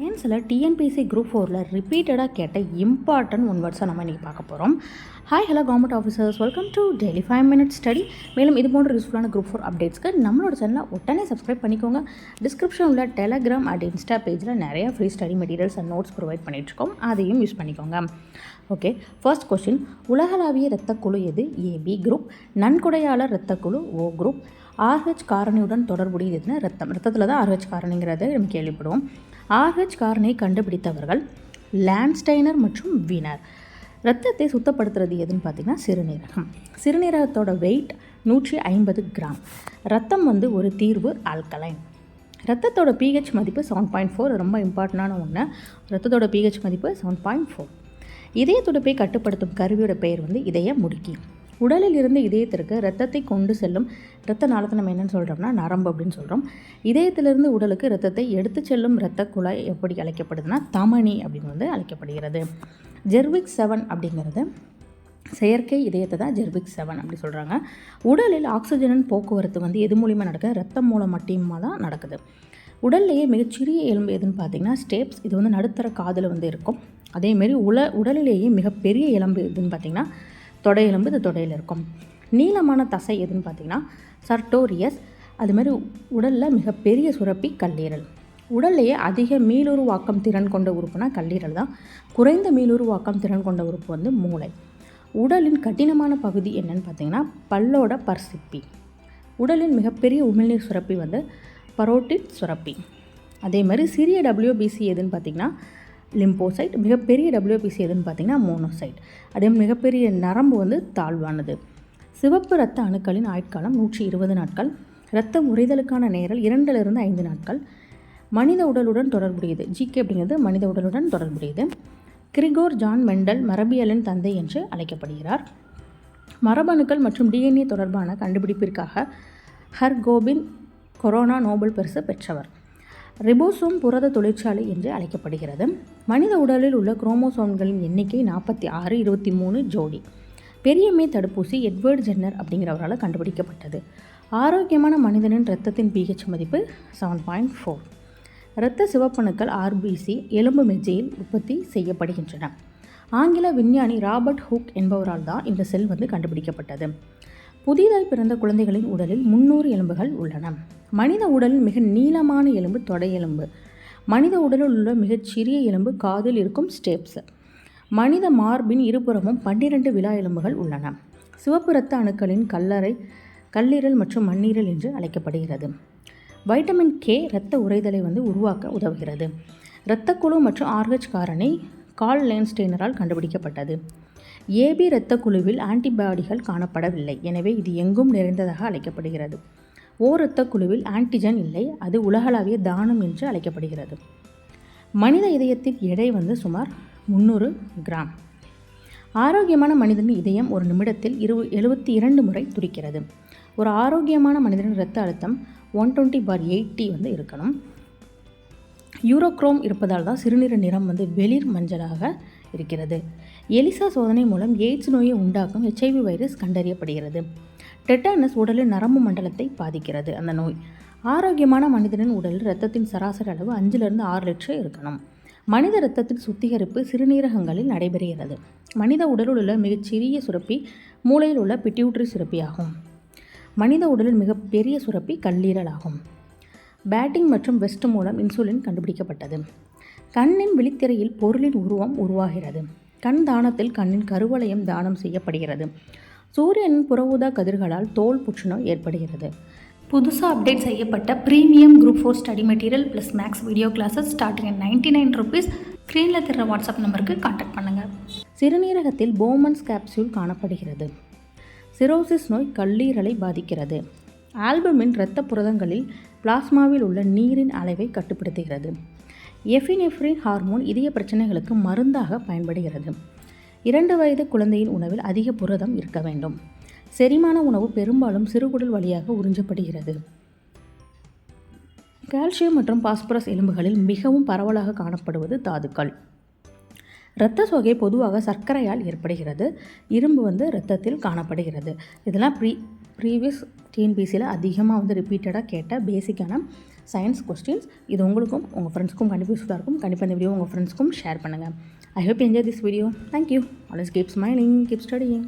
மெயின்ஸில் TNPSC group ஃபோரில் ரிப்பீட்டடாக கேட்ட இம்பார்ட்டன்ட் ஒன் வேர்ட்ஸை நம்ம இன்றைக்கி பார்க்க போகிறோம் hi hello government officers welcome to daily five minute study மேலும் இது போன்ற யூஸ்ஃபுல்லான குரூப் ஃபோர் அப்டேட்ஸ்க்கு நம்மளோட சேனலை உடனே சப்ஸ்கிரைப் பண்ணிக்கோங்க. டிஸ்கிரிப்ஷன் உள்ள டெலகிராம் அண்ட் இன்ஸ்டா பேஜில் நிறைய free study materials and notes provide பண்ணிகிட்ருக்கோம் அதையும் யூஸ் பண்ணிக்கோங்க. ஓகே ஃபர்ஸ்ட் கொஷின் உலகளாவிய இரத்தக்குழு எது? ஏபி குரூப் நன்கொடையாளர் இரத்தக்குழு? ஓ குரூப் ஆர்ஹெச் காரணியுடன் தொடர்புடையது எதுனா ரத்தம் ரத்தத்தில் தான் ஆர்ஹெச் காரணிங்கிறத நம்ம கேள்விப்படுவோம். ஆர்ஹெச் கார்னை கண்டுபிடித்தவர்கள் லேண்ட்ஸ்டைனர் மற்றும் வீனர். ரத்தத்தை சுத்தப்படுத்துறது எதுன்னு பார்த்தீங்கன்னா சிறுநீரகம். சிறுநீரகத்தோட வெயிட் நூற்றி ஐம்பது கிராம். ரத்தம் வந்து ஒரு தீர்வு ஆல்கலைன் ரத்தத்தோட பிஹெச் மதிப்பு செவன் பாயிண்ட் ஃபோர் ரொம்ப இம்பார்ட்டண்டான ஒன்று ரத்தத்தோட பிஹெச் மதிப்பு செவன் பாயிண்ட் ஃபோர் இதய துடிப்பை கட்டுப்படுத்தும் கருவியோட பெயர் வந்து இதய முடுக்கி. உடலில் இருந்து இதயத்திற்கு ரத்தத்தை கொண்டு செல்லும் இரத்த நாளத்தை நம்ம என்னென்னு சொல்கிறோம்னா நரம்பு அப்படின்னு சொல்கிறோம் இதயத்திலிருந்து உடலுக்கு ரத்தத்தை எடுத்து செல்லும் இரத்த குழாய் எப்படி அழைக்கப்படுதுன்னா தமனி அப்படின்னு வந்து அழைக்கப்படுகிறது. ஜெர்விக் செவன் அப்படிங்கிறது செயற்கை இதயத்தை தான் ஜெர்பிக் செவன் அப்படி சொல்கிறாங்க உடலில் ஆக்சிஜனின் போக்குவரத்து வந்து எது மூலிமா நடக்குது? ரத்தம் மூலம் மட்டுமா தான் நடக்குது. உடல்லையே மிகச்சிறிய எலும்பு எதுன்னு பார்த்தீங்கன்னா ஸ்டேப்ஸ். இது வந்து நடுத்தர காதில் வந்து இருக்கும். அதேமாரி உல உடலிலேயே மிகப்பெரிய எலும்பு எதுன்னு பார்த்தீங்கன்னா தொடையெலும்பு இது தொடையில் இருக்கும். நீளமான தசை எதுன்னு பார்த்தீங்கன்னா சர்டோரியஸ் அது மாதிரி உடலில் மிகப்பெரிய சுரப்பி கல்லீரல். உடல்லையே அதிக மீளுருவாக்கம் திறன் கொண்ட உறுப்புனா கல்லீரல் தான். குறைந்த மீளுருவாக்கம் திறன் கொண்ட உறுப்பு வந்து மூளை. உடலின் கடினமான பகுதி என்னன்னு பார்த்தீங்கன்னா பல்லோட பர்சிப்பி. உடலின் மிகப்பெரிய உமிழ்நீர் சுரப்பி வந்து பரோட்டிட் சுரப்பி. அதே மாதிரி சிறிய டபிள்யூபிசி எதுன்னு பார்த்தீங்கன்னா லிம்போசைட் மிகப்பெரிய டபிள்யூபிசி எதுன்னு பார்த்தீங்கன்னா மோனோசைட். அதே மிகப்பெரிய நரம்பு வந்து தாழ்வானது. சிவப்பு இரத்த அணுக்களின் ஆயுட்காலம் நூற்றி இருபது நாட்கள் இரத்த உறைதலுக்கான நேரல் இரண்டிலிருந்து ஐந்து நாட்கள். மனித உடலுடன் தொடர்புடையது. ஜிகே அப்படிங்கிறது மனித உடலுடன் தொடர்புடையது. கிரிகோர் ஜான் மெண்டல் மரபியலின் தந்தை என்று அழைக்கப்படுகிறார். மரபணுக்கள் மற்றும் டிஎன்ஏ தொடர்பான கண்டுபிடிப்பிற்காக ஹர்கோபின் கொரோனா நோபல் பரிசு பெற்றவர். ரிபோசோம் புரத தொழிற்சாலை என்று அழைக்கப்படுகிறது. மனித உடலில் உள்ள குரோமோசோம்களின் எண்ணிக்கை நாற்பத்தி ஆறு இருபத்தி மூணு ஜோடி. பெரியம்மை தடுப்பூசி எட்வர்ட் ஜென்னர் அப்படிங்கிறவரால் கண்டுபிடிக்கப்பட்டது. ஆரோக்கியமான மனிதனின் இரத்தத்தின் பிஹெச் மதிப்பு செவன் பாயிண்ட் ஃபோர் இரத்த சிவப்பணுக்கள் ஆர்பிசி எலும்பு மெஜையில் உற்பத்தி செய்யப்படுகின்றன. ஆங்கில விஞ்ஞானி ராபர்ட் ஹூக் என்பவரால் தான் இந்த செல் வந்து கண்டுபிடிக்கப்பட்டது. புதிதாய் பிறந்த குழந்தைகளின் உடலில் முன்னூறு எலும்புகள் உள்ளன. மனித உடலில் மிக நீளமான எலும்பு தொடை எலும்பு. மனித உடலில் உள்ள மிகச்சிறிய எலும்பு காதில் இருக்கும் ஸ்டேப்ஸ். மனித மார்பின் இருபுறமும் பன்னிரண்டு விழா எலும்புகள் உள்ளன. சிவப்பு இரத்த அணுக்களின் கல்லறை கல்லீரல் மற்றும் மண்ணீரல் என்று அழைக்கப்படுகிறது. வைட்டமின் கே இரத்த உறைதலை வந்து உருவாக்க உதவுகிறது. இரத்தக்குழு மற்றும் ஆர்ஹெச் காரணி கால் லேன்ஸ்டெய்னரால் கண்டுபிடிக்கப்பட்டது. ஏபி இரத்த குழுவில் ஆன்டிபாடிகள் காணப்படவில்லை. எனவே இது எங்கும் நிறைந்ததாக அழைக்கப்படுகிறது. ஓ இரத்த குழுவில் ஆன்டிஜன் இல்லை. அது உலகளாவிய தானம் என்று அழைக்கப்படுகிறது. மனித இதயத்தின் எடை வந்து சுமார் முந்நூறு கிராம். ஆரோக்கியமான மனிதனின் இதயம் ஒரு நிமிடத்தில் இரு எழுபத்தி இரண்டு முறை துடிக்கிறது. ஒரு ஆரோக்கியமான மனிதனின் இரத்த அழுத்தம் ஒன் டுவெண்ட்டி பார் எயிட்டி வந்து இருக்கணும். யூரோக்ரோம் இருப்பதால் தான் சிறுநீர் நிறம் வந்து வெளிர் மஞ்சளாக இருக்கிறது. எலிசா சோதனை மூலம் எய்ட்ஸ் நோயை உண்டாக்கும் ஹெச்ஐவி வைரஸ் கண்டறியப்படுகிறது. டெட்டானஸ் உடலின் நரம்பு மண்டலத்தை பாதிக்கிறது அந்த நோய். ஆரோக்கியமான மனிதனின் உடலில் இரத்தத்தின் சராசரி அளவு அஞ்சிலிருந்து ஆறு லட்சம் இருக்கணும். மனித இரத்தத்தின் சுத்திகரிப்பு சிறுநீரகங்களில் நடைபெறுகிறது. மனித உடலில் உள்ள மிகச்சிறிய சுரப்பி மூளையில் உள்ள பிட்யூட்ரி சுரப்பி ஆகும் மனித உடலில் மிகப்பெரிய சுரப்பி கல்லீரல் ஆகும். பேட்டிங் மற்றும் வெஸ்ட் மூலம் இன்சுலின் கண்டுபிடிக்கப்பட்டது. கண்ணின் விழித்திரையில் பொருளின் உருவம் உருவாகிறது. கண் தானத்தில் கண்ணின் கருவளையம் தானம் செய்யப்படுகிறது. சூரியனின் புறவுதா கதிர்களால் தோல் புற்றுநோய் ஏற்படுகிறது. புதுசாக அப்டேட் செய்யப்பட்ட premium group for study material plus max video classes starting at ninety nine rupees. ஸ்க்ரீனில் தர வாட்ஸ்அப் நம்பருக்கு காண்டாக்ட் பண்ணுங்கள் சிறுநீரகத்தில் போமன்ஸ் கேப்சூல் காணப்படுகிறது. சிரோசிஸ் நோய் கல்லீரலை பாதிக்கிறது. ஆல்பமின் இரத்த புரதங்களில் பிளாஸ்மாவில் உள்ள நீரின் அளவை கட்டுப்படுத்துகிறது. எஃபினெஃப்ரின் ஹார்மோன் இதய பிரச்சனைகளுக்கு மருந்தாக பயன்படுகிறது. இரண்டு வயது குழந்தையின் உணவில் அதிக புரதம் இருக்க வேண்டும். செரிமான உணவு பெரும்பாலும் சிறுகுடல் வழியாக உறிஞ்சப்படுகிறது. கால்சியம் மற்றும் பாஸ்பரஸ் எலும்புகளில் மிகவும் பரவலாக காணப்படுவது தாதுக்கள். இரத்த சோகை பொதுவாக சர்க்கரையால் ஏற்படுகிறது. இரும்பு வந்து இரத்தத்தில் காணப்படுகிறது. இதெல்லாம் ப்ரீ ப்ரீவியஸ் டிஎன்பிசியில் அதிகமாக வந்து ரிப்பீட்டடாக கேட்ட பேசிக்கான சயின்ஸ் கொஸ்டின்ஸ் இது உங்களுக்கும் உங்கள் ஃப்ரெண்ட்ஸ்க்கும் கண்டிப்பாக யூஸ்ஃபுல்லாக இருக்கும். கண்டிப்பாக இந்த வீடியோ உங்கள் ஃப்ரெண்ட்ஸ்க்கும் ஷேர் பண்ணுங்கள் I hope enjoy this video thank you always keep smiling keep studying